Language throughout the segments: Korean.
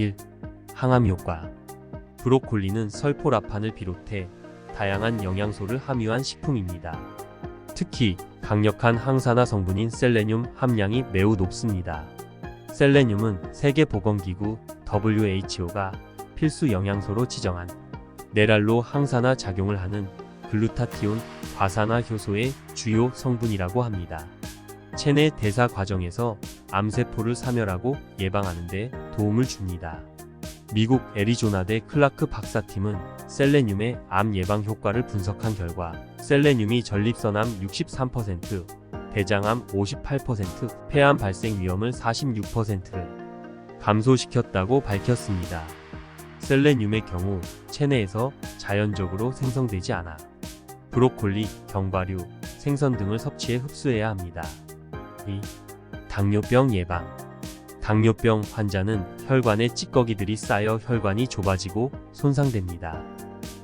1. 항암 효과 브로콜리는 설포라판을 비롯해 다양한 영양소를 함유한 식품입니다. 특히 강력한 항산화 성분인 셀레늄 함량이 매우 높습니다. 셀레늄은 세계보건기구 WHO가 필수 영양소로 지정한 네랄로 항산화 작용을 하는 글루타티온 과산화 효소의 주요 성분이라고 합니다. 체내 대사 과정에서 암세포를 사멸하고 예방하는 데 도움을 줍니다. 미국 애리조나대 클라크 박사팀은 셀레늄의 암 예방 효과를 분석한 결과 셀레늄이 전립선암 63%, 대장암 58%, 폐암 발생 위험을 46%를 감소시켰다고 밝혔습니다. 셀레늄의 경우 체내에서 자연적으로 생성되지 않아 브로콜리, 견과류, 생선 등을 섭취해 흡수해야 합니다. 2. 당뇨병 예방 당뇨병 환자는 혈관에 찌꺼기들이 쌓여 혈관이 좁아지고 손상됩니다.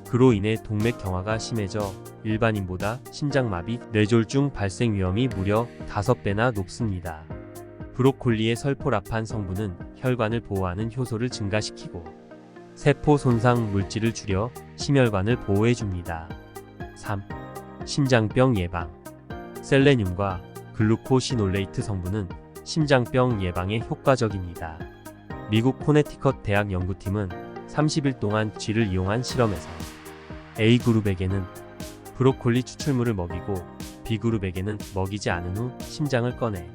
그로 인해 동맥 경화가 심해져 일반인보다 심장마비, 뇌졸중 발생 위험이 무려 5배나 높습니다. 브로콜리의 설포라판 성분은 혈관을 보호하는 효소를 증가시키고 세포 손상 물질을 줄여 심혈관을 보호해 줍니다. 3. 심장병 예방 셀레늄과 글루코시놀레이트 성분은 심장병 예방에 효과적입니다. 미국 코네티컷 대학 연구팀은 30일 동안 쥐를 이용한 실험에서 A그룹에게는 브로콜리 추출물을 먹이고 B그룹에게는 먹이지 않은 후 심장을 꺼내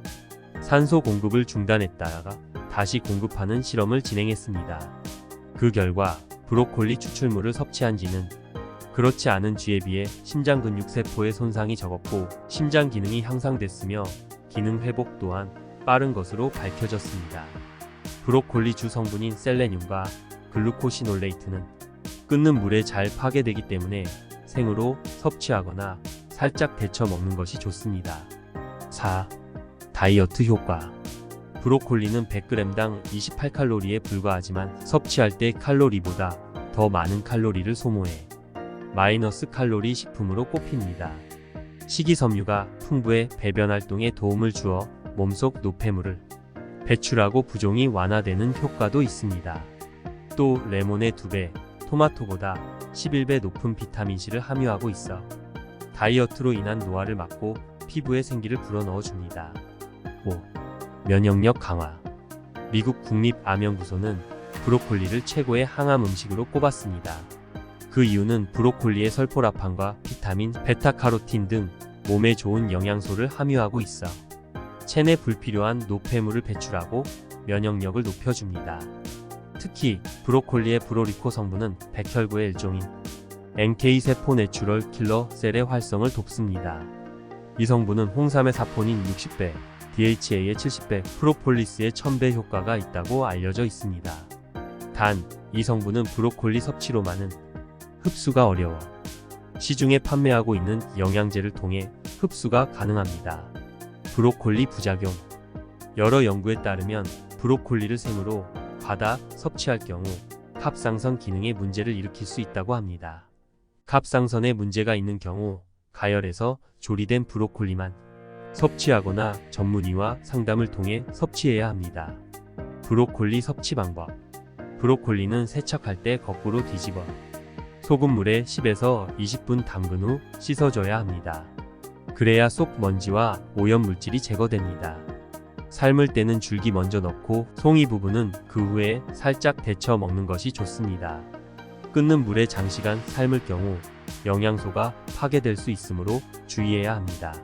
산소 공급을 중단했다가 다시 공급하는 실험을 진행했습니다. 그 결과 브로콜리 추출물을 섭취한 쥐는 그렇지 않은 쥐에 비해 심장 근육 세포의 손상이 적었고 심장 기능이 향상됐으며 기능 회복 또한 빠른 것으로 밝혀졌습니다. 브로콜리 주 성분인 셀레늄과 글루코시놀레이트는 끓는 물에 잘 파괴되기 때문에 생으로 섭취하거나 살짝 데쳐 먹는 것이 좋습니다. 4. 다이어트 효과 브로콜리는 100g당 28칼로리에 불과하지만 섭취할 때 칼로리보다 더 많은 칼로리를 소모해 마이너스 칼로리 식품으로 꼽힙니다. 식이섬유가 풍부해 배변 활동에 도움을 주어 몸속 노폐물을 배출하고 부종이 완화되는 효과도 있습니다. 또 레몬의 2배, 토마토보다 11배 높은 비타민C를 함유하고 있어 다이어트로 인한 노화를 막고 피부에 생기를 불어넣어 줍니다. 5. 면역력 강화 미국 국립암연구소는 브로콜리를 최고의 항암 음식으로 꼽았습니다. 그 이유는 브로콜리의 설포라판과 비타민, 베타카로틴 등 몸에 좋은 영양소를 함유하고 있어 체내 불필요한 노폐물을 배출하고 면역력을 높여줍니다. 특히 브로콜리의 브로리코 성분은 백혈구의 일종인 NK 세포 내추럴 킬러 셀의 활성을 돕습니다. 이 성분은 홍삼의 사포닌 60배, DHA의 70배, 프로폴리스의 1000배 효과가 있다고 알려져 있습니다. 단, 이 성분은 브로콜리 섭취로만은 흡수가 어려워 시중에 판매하고 있는 영양제를 통해 흡수가 가능합니다. 브로콜리 부작용 여러 연구에 따르면 브로콜리를 생으로 과다 섭취할 경우 갑상선 기능에 문제를 일으킬 수 있다고 합니다. 갑상선에 문제가 있는 경우 가열해서 조리된 브로콜리만 섭취하거나 전문의와 상담을 통해 섭취해야 합니다. 브로콜리 섭취 방법 브로콜리는 세척할 때 거꾸로 뒤집어 소금물에 10에서 20분 담근 후 씻어줘야 합니다. 그래야 속 먼지와 오염 물질이 제거됩니다. 삶을 때는 줄기 먼저 넣고 송이 부분은 그 후에 살짝 데쳐 먹는 것이 좋습니다. 끓는 물에 장시간 삶을 경우 영양소가 파괴될 수 있으므로 주의해야 합니다.